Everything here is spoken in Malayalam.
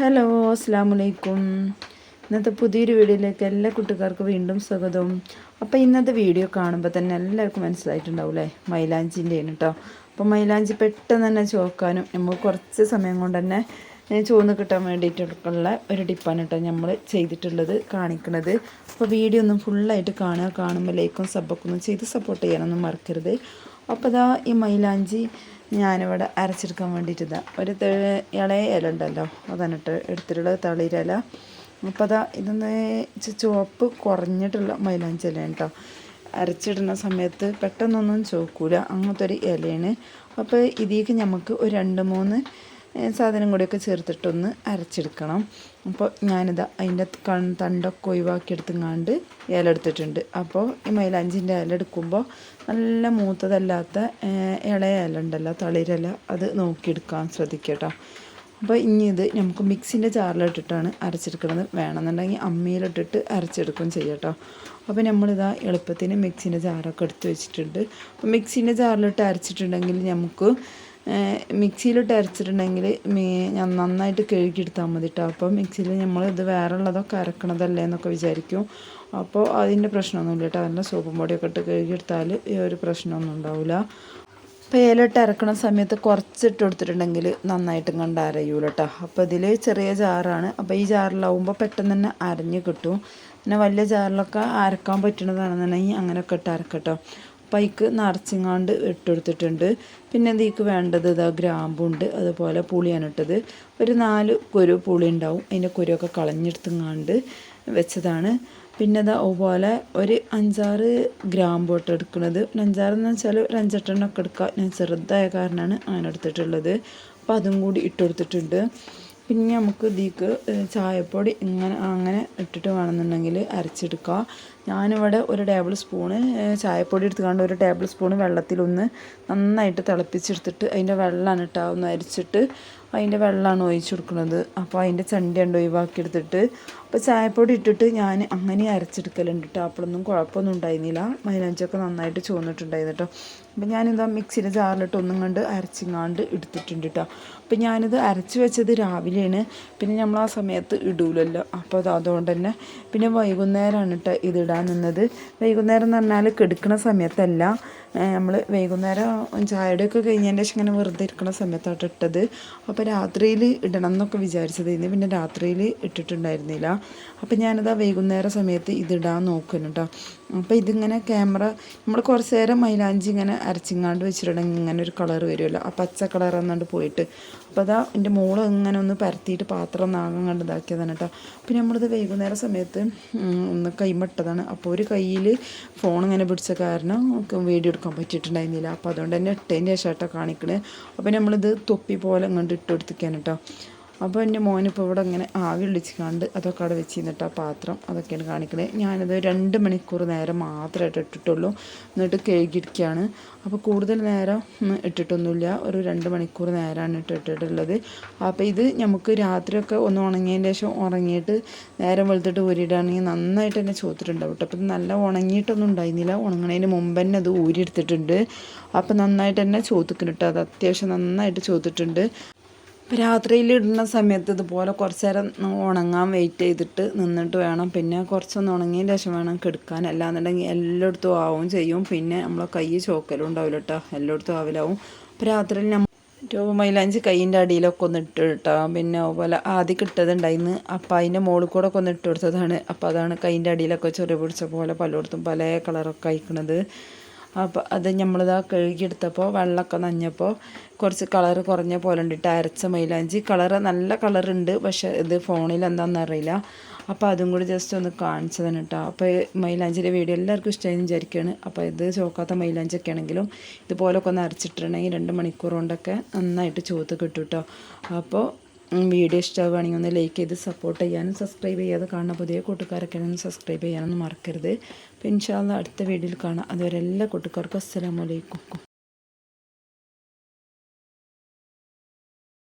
ഹലോ അസ്സാം വലൈക്കും ഇന്നത്തെ പുതിയൊരു വീഡിയോയിലേക്ക് എല്ലാ കുട്ടിക്കാർക്കും വീണ്ടും സ്വാഗതം. അപ്പോൾ ഇന്നത്തെ വീഡിയോ കാണുമ്പോൾ തന്നെ എല്ലാവർക്കും മനസ്സിലായിട്ടുണ്ടാവും അല്ലേ മൈലാഞ്ചിന്റെയാണ് കേട്ടോ അപ്പോൾ മൈലാഞ്ചി പെട്ടെന്ന് തന്നെ ചോക്കാനും നമുക്ക് കുറച്ച് സമയം കൊണ്ട് തന്നെ ചോന്ന് കിട്ടാൻ വേണ്ടിയിട്ടുള്ള ഒരു ടിപ്പാണ് കേട്ടോ നമ്മൾ ചെയ്തിട്ടുള്ളത് കാണിക്കുന്നത് അപ്പോൾ വീഡിയോ ഒന്നും ഫുള്ളായിട്ട് കാണുക കാണുമ്പോൾ ലൈക്കും സബ്ബൊക്കെ ഒന്നും ചെയ്ത് സപ്പോർട്ട് ചെയ്യാനൊന്നും മറക്കരുത്. അപ്പോൾ ഇതാ ഈ മൈലാഞ്ചി ഞാനിവിടെ അരച്ചെടുക്കാൻ വേണ്ടിയിട്ട് ഇതാ ഒരു ഇളയ ഇല ഉണ്ടല്ലോ അതാണ് ഇട്ട് എടുത്തിട്ടുള്ളത് തളിരില. അപ്പോൾ അതാ ഇതൊന്ന് ചുവപ്പ് കുറഞ്ഞിട്ടുള്ള മൈലാഞ്ചി ഇലയാണ് കേട്ടോ അരച്ചിടുന്ന സമയത്ത് പെട്ടെന്നൊന്നും ചോക്കൂല. അങ്ങനത്തെ ഒരു ഇലയാണ്. അപ്പോൾ ഇതിലേക്ക് നമുക്ക് ഒരു രണ്ട് മൂന്ന് സാധനം കൂടിയൊക്കെ ചേർത്തിട്ടൊന്ന് അരച്ചെടുക്കണം. അപ്പോൾ ഞാനിത് അതിന്റെ തണ്ടൊക്കെ ഒഴിവാക്കിയെടുത്തുങ്ങാണ്ട് ഇല എടുത്തിട്ടുണ്ട് അപ്പോൾ ഈ മൈലാഞ്ചിന്റെ ഇല എടുക്കുമ്പോൾ നല്ല മൂത്തതല്ലാത്ത ഇളയ ഇല ഉണ്ടല്ലോ തളിരില അത് നോക്കിയെടുക്കാൻ ശ്രദ്ധിക്കട്ടോ അപ്പോൾ ഇനി ഇത് നമുക്ക് മിക്സിന്റെ ജാറിലിട്ടിട്ടാണ് അരച്ചെടുക്കുന്നത് വേണമെന്നുണ്ടെങ്കിൽ അമ്മിയിലിട്ടിട്ട് അരച്ചെടുക്കും ചെയ്യട്ടോ അപ്പോൾ നമ്മളിതാ എളുപ്പത്തിന് മിക്സിന്റെ ജാറൊക്കെ എടുത്ത് വെച്ചിട്ടുണ്ട്. അപ്പോൾ മിക്സിന്റെ ജാറിലിട്ട് അരച്ചിട്ടുണ്ടെങ്കിൽ നമുക്ക് മിക്സിയിലിട്ട് അരച്ചിട്ടുണ്ടെങ്കിൽ ഞാൻ നന്നായിട്ട് കഴുകിയെടുത്താൽ മതി കേട്ടോ അപ്പോൾ മിക്സിയിൽ നമ്മൾ ഇത് വേറെ ഉള്ളതൊക്കെ അരക്കണതല്ലേ എന്നൊക്കെ വിചാരിക്കും. അപ്പോൾ അതിന്റെ പ്രശ്നമൊന്നുമില്ല കേട്ടോ നല്ല സോപ്പും പൊടിയൊക്കെ ഇട്ട് കഴുകിയെടുത്താൽ ഈ ഒരു പ്രശ്നമൊന്നും ഉണ്ടാവില്ല. അപ്പോൾ ഏലിട്ട് അരക്കണ സമയത്ത് കുറച്ചിട്ട് കൊടുത്തിട്ടുണ്ടെങ്കിൽ നന്നായിട്ടും കണ്ട് അരയൂല കേട്ടോ അപ്പോൾ ഇതിൽ ചെറിയ ജാറാണ്. അപ്പോൾ ഈ ജാറിലാവുമ്പോൾ പെട്ടെന്ന് തന്നെ അരഞ്ഞ് കിട്ടും. പിന്നെ വലിയ ജാറിലൊക്കെ അരക്കാൻ പറ്റുന്നതാണെന്നുണ്ടെങ്കിൽ അങ്ങനെയൊക്കെ ഇട്ട് അരക്കട്ടോ പൈക്ക് നിറച്ചിങ്ങാണ്ട് ഇട്ടെടുത്തിട്ടുണ്ട്. പിന്നെ ഇതിക്ക് വേണ്ടത് ഇതാ ഗ്രാമ്പുണ്ട്. അതുപോലെ പുളിയാണ് ഇട്ടത് ഒരു നാല് കുരു പുളി ഉണ്ടാവും. അതിന്റെ കുരുവൊക്കെ കളഞ്ഞെടുത്തുങ്ങാണ്ട് വെച്ചതാണ്. പിന്നെ ഇതാ അതുപോലെ ഒരു അഞ്ചാറ് ഗ്രാമ്പ് ഇട്ട് എടുക്കുന്നത്. അഞ്ചാറെന്ന് വെച്ചാൽ ഒരു അഞ്ചെട്ടെണ്ണൊക്കെ എടുക്കുക. ഞാൻ ചെറുതായ കാരണമാണ് അങ്ങനെ എടുത്തിട്ടുള്ളത്. അപ്പോൾ അതും കൂടി ഇട്ടെടുത്തിട്ടുണ്ട് പിന്നെ നമുക്ക് ഇതിക്ക് ചായപ്പൊടി ഇങ്ങനെ അങ്ങനെ ഇട്ടിട്ട് വേണമെന്നുണ്ടെങ്കിൽ അരച്ചെടുക്കുക ഞാനിവിടെ ഒരു ടേബിൾ സ്പൂണ് ചായപ്പൊടി എടുത്തുകൊണ്ട് ഒരു ടേബിൾ സ്പൂണ് വെള്ളത്തിലൊന്ന് നന്നായിട്ട് തിളപ്പിച്ചെടുത്തിട്ട് അതിന്റെ വെള്ളമാണ് ഇട്ടാവുന്ന അരച്ചിട്ട് അരിച്ചിട്ട് അതിന്റെ വെള്ളമാണ് ഒഴിച്ച് കൊടുക്കുന്നത്. അപ്പോൾ അതിന്റെ ചണ്ടി ഉണ്ട് ഒഴിവാക്കിയെടുത്തിട്ട് അപ്പോൾ ചായപ്പൊടി ഇട്ടിട്ട് ഞാൻ അങ്ങനെ അരച്ചെടുക്കലുണ്ട് കേട്ടോ അപ്പോഴൊന്നും കുഴപ്പമൊന്നും ഉണ്ടായിരുന്നില്ല. മൈലാഞ്ചൊക്കെ നന്നായിട്ട് ചുവന്നിട്ടുണ്ടായിരുന്നു കേട്ടോ അപ്പോൾ ഞാനിതാ മിക്സിന്റെ ജാറിലിട്ട് ഒന്നും കണ്ട് അരച്ചിങ്ങാണ്ട് എടുത്തിട്ടുണ്ട് കേട്ടോ അപ്പോൾ ഞാനിത് അരച്ച് വെച്ചത് രാവിലെയാണ്. പിന്നെ നമ്മൾ ആ സമയത്ത് ഇടൂലല്ലോ. അപ്പോൾ അത് അതുകൊണ്ട് തന്നെ പിന്നെ വൈകുന്നേരമാണ് കേട്ടോ ഇതിടാൻ നിന്നത്. വൈകുന്നേരം എന്ന് പറഞ്ഞാൽ കെടുക്കുന്ന സമയത്തല്ല. നമ്മൾ വൈകുന്നേരം ചായയുടെയൊക്കെ കഴിഞ്ഞതിന് ശേഷം ഇങ്ങനെ വെറുതെ ഇരിക്കുന്ന സമയത്താണ് ഇട്ടത്. അപ്പോൾ രാത്രിയിൽ ഇടണം എന്നൊക്കെ വിചാരിച്ചതായിരുന്നു പിന്നെ രാത്രിയിൽ ഇട്ടിട്ടുണ്ടായിരുന്നില്ല. അപ്പോൾ ഞാനത് ആ വൈകുന്നേര സമയത്ത് ഇതിടാൻ നോക്കുന്നു കേട്ടോ അപ്പോൾ ഇതിങ്ങനെ ക്യാമറ നമ്മൾ കുറച്ച് നേരം മൈലാഞ്ചി ഇങ്ങനെ അരച്ചിങ്ങാണ്ട് വെച്ചിട്ടുണ്ടെങ്കിൽ ഇങ്ങനെ ഒരു കളർ വരുമല്ലോ ആ പച്ച കളർ എന്നാണ്ട് പോയിട്ട്. അപ്പോൾ അതാ എന്റെ മോൾ ഇങ്ങനെ ഒന്ന് പരത്തിയിട്ട് പാത്രം നാഗം കണ്ട് ഇതാക്കിയതാണ് കേട്ടോ പിന്നെ നമ്മളിത് വൈകുന്നേര സമയത്ത് ഒന്ന് കൈമട്ടതാണ്. അപ്പോൾ ഒരു കയ്യിൽ ഫോൺ ഇങ്ങനെ പിടിച്ച കാരണം വീഡിയോ എടുക്കാൻ പറ്റിയിട്ടുണ്ടായിരുന്നില്ല. അപ്പോൾ അതുകൊണ്ട് തന്നെ ഇട്ടതിന്റെ ശേഷം കാണിക്കണേ. അപ്പോൾ നമ്മളിത് തൊപ്പി പോലെ ഇങ്ങോട്ട് ഇട്ട് കൊടുത്തിക്കാൻ കേട്ടോ. അപ്പോൾ എന്റെ മോനിപ്പോൾ ഇവിടെ ഇങ്ങനെ ആവി വിളിച്ച് കണ്ട് അതൊക്കെ അവിടെ വെച്ച് കഴിഞ്ഞിട്ട് ആ പാത്രം അതൊക്കെയാണ് കാണിക്കുന്നത് ഞാനത് രണ്ട് മണിക്കൂർ നേരം മാത്രമായിട്ട് ഇട്ടിട്ടുള്ളൂ. എന്നിട്ട് കഴുകിയിരിക്കുകയാണ്. അപ്പോൾ കൂടുതൽ നേരം ഇട്ടിട്ടൊന്നുമില്ല. ഒരു രണ്ട് മണിക്കൂർ നേരമാണ് ഇട്ടിട്ടുള്ളത്. അപ്പോൾ ഇത് നമുക്ക് രാത്രിയൊക്കെ ഒന്ന് ഉണങ്ങിയതിന് ശേഷം ഉറങ്ങിയിട്ട് നേരം വെളുത്തിട്ട് ഊരിയിടുകയാണെങ്കിൽ നന്നായിട്ട് തന്നെ ചോത്തിട്ടുണ്ടാവും കേട്ടോ. അപ്പോൾ നല്ല ഉണങ്ങിയിട്ടൊന്നും ഉണ്ടായിരുന്നില്ല. ഉണങ്ങണതിന് മുമ്പ് തന്നെ അത് ഊരിയെടുത്തിട്ടുണ്ട്. അപ്പോൾ നന്നായിട്ട് തന്നെ ചോദിക്കുന്നുണ്ട് അത് അത്യാവശ്യം നന്നായിട്ട് രാത്രിയിൽ ഇടുന്ന സമയത്ത് ഇതുപോലെ കുറച്ച് നേരം ഉണങ്ങാൻ വെയിറ്റ് ചെയ്തിട്ട് നിന്നിട്ട് വേണം. പിന്നെ കുറച്ചൊന്ന് ഉണങ്ങിയ ശേഷം വേണം കെടുക്കാൻ. അല്ലാന്നുണ്ടെങ്കിൽ എല്ലായിടത്തും ആവും ചെയ്യും. പിന്നെ നമ്മളെ കൈ ചോക്കലും ഉണ്ടാവില്ല കേട്ടോ എല്ലായിടത്തും ആവിലാവും. അപ്പോൾ രാത്രിയിൽ നമ്മൾ മൈലാഞ്ചി കൈയിന്റെ അടിയിലൊക്കെ ഒന്ന് ഇട്ട് കിട്ടാം പിന്നെ അതുപോലെ ആദ്യം കിട്ടതുണ്ടായിന്ന്. അപ്പം അതിന്റെ മുകളിൽ കൂടെ ഒക്കെ ഒന്ന് ഇട്ട് കൊടുത്തതാണ്. അപ്പോൾ അതാണ് കൈയിന്റെ അടിയിലൊക്കെ ചെറിയ പിടിച്ച പോലെ പലയിടത്തും പല കളറൊക്കെ അയക്കണത് അപ്പോൾ അത് നമ്മളിതാ കഴുകിയെടുത്തപ്പോൾ വെള്ളമൊക്കെ നഞ്ഞപ്പോൾ കുറച്ച് കളർ കുറഞ്ഞ പോലെ ഉണ്ടിട്ട് അരച്ച മൈലാഞ്ചി. കളർ നല്ല കളറുണ്ട് പക്ഷേ ഇത് ഫോണിൽ എന്താണെന്ന് അറിയില്ല. അപ്പോൾ അതും കൂടി ജസ്റ്റ് ഒന്ന് കാണിച്ചതാണ് കേട്ടോ അപ്പോൾ മൈലാഞ്ചിന്റെ വീഡിയോ എല്ലാവർക്കും ഇഷ്ടമായി വിചാരിക്കുകയാണ് അപ്പോൾ ഇത് ചോക്കാത്ത മൈലാഞ്ചൊക്കെ ആണെങ്കിലും ഇതുപോലൊക്കെ ഒന്ന് അരച്ചിട്ടുണ്ടെങ്കിൽ രണ്ട് മണിക്കൂർ കൊണ്ടൊക്കെ നന്നായിട്ട് ചോത്ത് കിട്ടും കേട്ടോ അപ്പോൾ വീഡിയോ ഇഷ്ടമാവുകയാണെങ്കിൽ ഒന്ന് ലൈക്ക് ചെയ്ത് സപ്പോർട്ട് ചെയ്യാനും സബ്സ്ക്രൈബ് ചെയ്യാതെ കാണുന്ന പുതിയ കൂട്ടുകാരൊക്കെ ഒന്ന് സബ്സ്ക്രൈബ് ചെയ്യാനൊന്നും മറക്കരുത്. അപ്പോൾ ഇൻഷാല്ല അടുത്ത വീഡിയോയിൽ കാണാം. അതുവരെ എല്ലാ കൂട്ടുകാർക്കും അസ്സലാമലൈക്കും